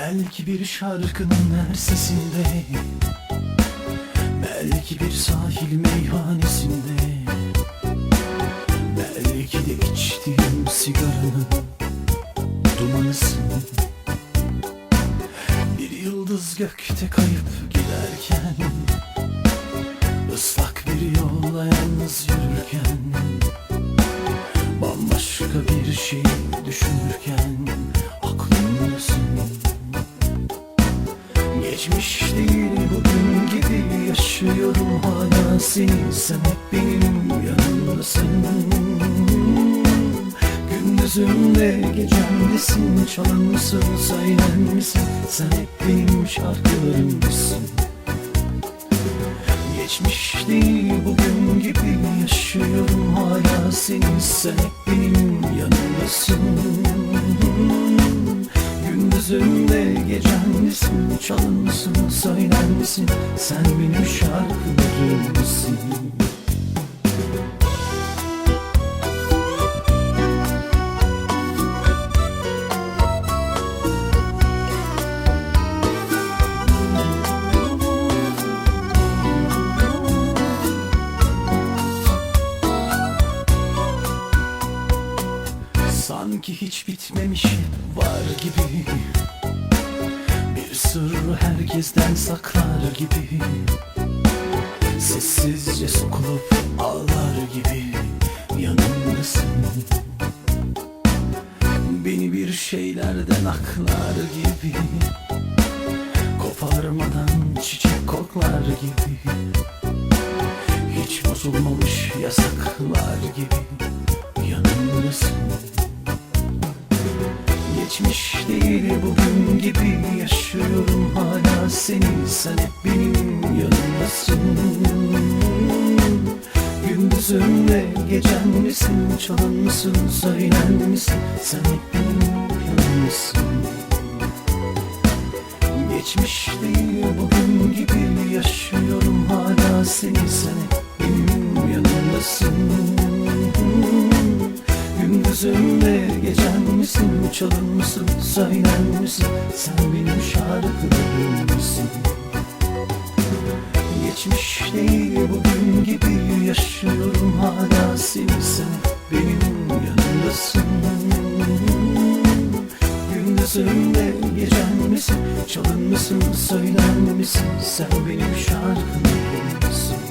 Belki bir şarkının her sesinde Belki bir sahil meyhanesinde Belki de içtiğim sigaranın dumanısın Bir yıldız gökte kayıp giderken Islak bir yolda yalnız yürürken Geçmiş değil bugün gibi yaşıyorum hala seni. Sen hep benim yanımdasın. Gündüzümde gecemdesin Çalan mısın söylen misin Sen hep benim şarkılarımdasın. Geçmiş değil bugün gibi yaşıyorum hala seni. Sen hep benim yanımdasın. Gündüzümde gecemdesin Çalın mısın söyler misin? Sen benim şarkılarımsın Sanki hiç bitmemiş var gibi sırrı herkesten saklar gibi. Sessizce sokulup ağlar gibi. Yanımdasın. Beni bir şeylerden aklar gibi. Koparmadan çiçek koklar gibi. Hiç bozulmamış yasaklar gibi Sen hep benim yanımdasın. Gündüzümde gecen misin çalın mısın söyler misin? Sen hep benim yanımdasın. Geçmiş değil bugün gibi yaşıyorum hala seni. Sen hep benim yanımdasın. Gündüzümde gecen misin çalın mısın söyler misin? Sen benim şarkılarımsın Geçmiş değil bugün gibi yaşıyorum hala seni Sen hep benim yanımdasın. Gündüzümde gecen misin? Çalın mısın söyler misin? Sen benim şarkılarımsın